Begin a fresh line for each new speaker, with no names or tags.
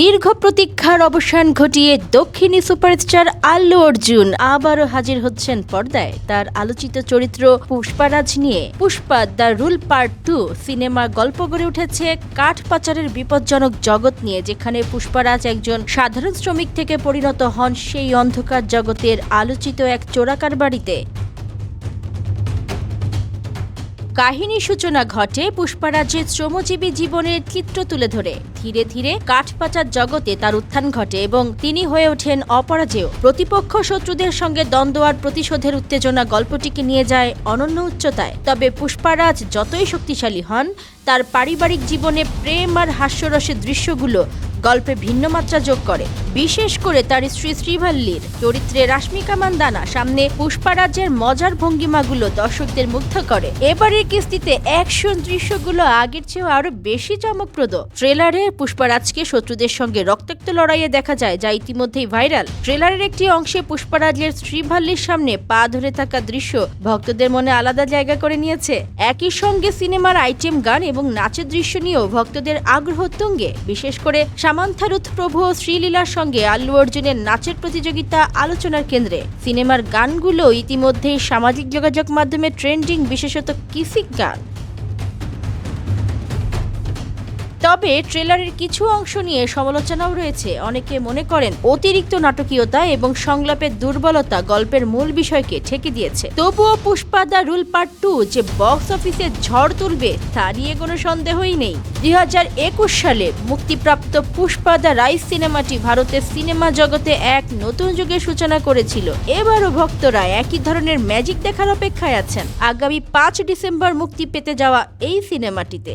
দীর্ঘ প্রতীক্ষার অবসান ঘটিয়ে দক্ষিণী সুপারস্টার আল্লু অর্জুন আবারও হাজির হচ্ছেন পর্দায়। তার আলোচিত চরিত্র পুষ্পারাজ নিয়ে Pushpa the rule part two cinema গল্প গড়ে উঠেছে কাঠ পাচারের বিপজ্জনক জগৎ নিয়ে, যেখানে পুষ্পারাজ একজন সাধারণ শ্রমিক থেকে পরিণত হন সেই অন্ধকার জগতের আলোচিত এক চোরাকার বাড়িতে। কাহিনী সূচনা ঘটে পুষ্পারাজের শ্রমজীবী জীবনের চিত্র তুলে ধরে। ধীরে ধীরে কাঠপাচার জগতে তার উত্থান ঘটে এবং তিনি হয়ে ওঠেন অপরাজেয়। প্রতিপক্ষ শত্রুদের সঙ্গে দ্বন্দ্ব আর প্রতিশোধের উত্তেজনা গল্পটিকে নিয়ে যায় অনন্য উচ্চতায়। তবে পুষ্পারাজ যতই শক্তিশালী হন তার পারিবারিক জীবনে প্রেম আর হাস্যরসের দৃশ্যগুলো গল্পে ভিন্ন মাত্রা যোগ করে। বিশেষ করে তার স্ত্রী শ্রীভাল্লির চরিত্রে রাশ্মিকা মান্দানা সামনে পুষ্পারাজের মজার ভঙ্গিমাগুলো দর্শকদের মুগ্ধ করে। এবারের কিস্তিতে অ্যাকশন দৃশ্যগুলো আগের চেয়েও আরও বেশি চমকপ্রদ। ট্রেলারে পুষ্পারাজকে শত্রুদের সঙ্গে রক্তাক্ত লড়াইয়ে দেখা যায়, যা ইতিমধ্যেই ভাইরাল। ট্রেলারের একটি অংশে পুষ্পারাজের শ্রীভাল্লির সামনে পা ধরে থাকা দৃশ্য ভক্তদের মনে আলাদা জায়গা করে নিয়েছে। একই সঙ্গে সিনেমার আইটেম গান এবং নাচের দৃশ্য নিয়েও ভক্তদের আগ্রহ তুঙ্গে। বিশেষ করে সামান্থারুথ প্রভু শ্রীলীলার সঙ্গে আল্লু অর্জুনের নাচের প্রতিযোগিতা আলোচনার কেন্দ্রে। সিনেমার গানগুলো ইতিমধ্যেই সামাজিক যোগাযোগ মাধ্যমে ট্রেন্ডিং, বিশেষত কিসিক গান। তবে ট্রেলারের কিছু অংশ নিয়ে সমালোচনাও রয়েছে। অনেকে মনে করেন অতিরিক্ত নাটকীয়তা এবং সংলাপের দুর্বলতা গল্পের মূল বিষয়কে ঠেকে দিয়েছে। তবুও Pushpa the rule part two যে বক্স অফিসে ঝড় তুলবে, তা নিয়ে কোনো সন্দেহই নেই। দুই হাজার একুশ সালে মুক্তিপ্রাপ্ত পুষ্পা দা রাইস সিনেমাটি ভারতের সিনেমা জগতে এক নতুন যুগের সূচনা করেছিল। এবারও ভক্তরা একই ধরনের ম্যাজিক দেখার অপেক্ষায় আছেন। আগামী পাঁচ ডিসেম্বর মুক্তি পেতে যাওয়া এই সিনেমাটিতে।